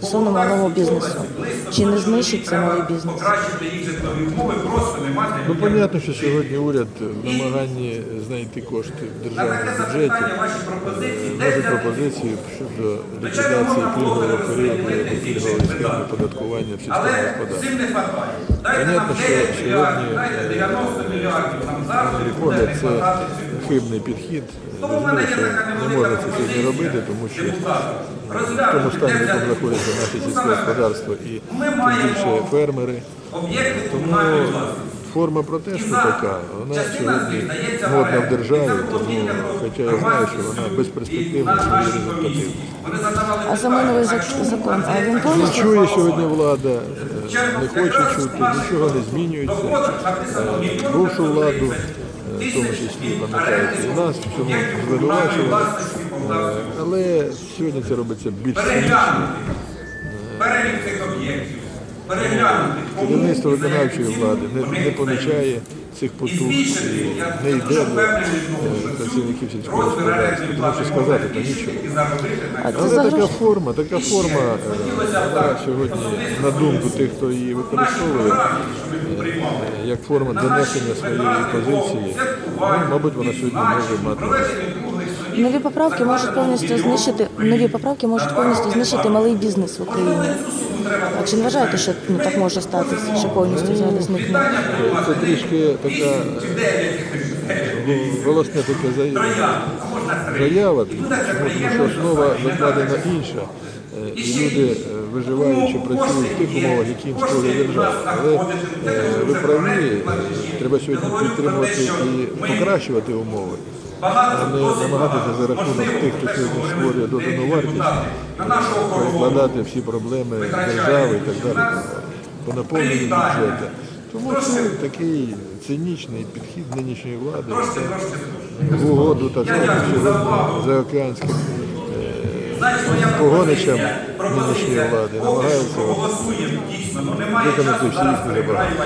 стосовно малого бізнесу. Чи не знищиться малий бізнес? Покращити їх житлові умови просто. Ну, понятно, що сьогодні уряд в намаганні знайти кошти в державному бюджеті ваші пропозиції щодо ліквідації пільгового періоду або пільгової схеми оподаткування в сільському господарстві. Понятно, що сьогодні, дайте 90 мільярдів. Нам завжди мій буде погляд, це хибний підхід. Розумію, що не можна це сьогодні робити, тому що в тому стані, в якому знаходиться наше Ну, сільське господарство і тим більше фермери. Тому. Форма протесту така, вона сьогодні модна в державі, тому хоча я знаю, що вона безперспективна і результативна. А саме новий закон, а він так Не чує мало? сьогодні влада, е, не хоче чути, нічого не змінюється. Бувшу владу, е, в тому числі, пам'ятаєте, і нас в цьому звинувачували. Е, Але сьогодні це робиться більш цинічно. Переглянути перелік цих об'єктів, переглянути. Керівництво виконавчої влади не, не помічає цих потуг і не йде до е, працівників сільського господарства, тому що сказати то нічого. Але така форма, така форма е, вона сьогодні, на думку тих, хто її використовує, е, як форма донесення своєї позиції, ну, мабуть, вона сьогодні може мати. нові поправки можуть повністю знищити нові поправки можуть повністю знищити малий бізнес в Україні. Чи не вважаєте, що ну, так може статися, що повністю взагалі зникне? Це трішки така е, голосне таке заява, заява, тому що основа закладена інша. Е, І люди, е, виживаючи, працюють в тих умовах, які їм створює держава. Але е, ви праві, треба сьогодні підтримувати і покращувати умови, а не намагатися за рахунок тих, хто сьогодні створює додану вартість, перекладати всі проблеми держави і так далі. по наповненню бюджету. Тому це такий цинічний підхід нинішньої влади. В угоду так сказати, сьогодні е, нинішньої влади намагаються виконати всі їхні забаганки.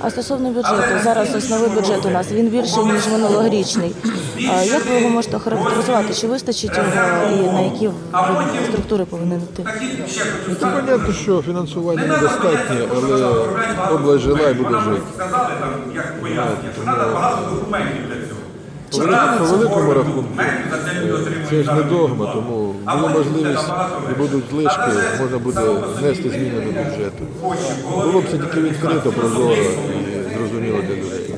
А стосовно бюджету, зараз основний бюджет у нас він більший ніж минулорічний. А Як ви його можете охарактеризувати? Чи вистачить його і на які структури повинен йти? Ну, Понятно, що фінансування недостатнє, але область жила і буде жити. Сказали там, як пояснення, треба багато документів для цього. По великому, по великому рахунку. це ж не догма, тому А можливість і будуть злишки, можна буде внести зміни до бюджету. Було б це тільки відкрито, прозоро і зрозуміло для людей.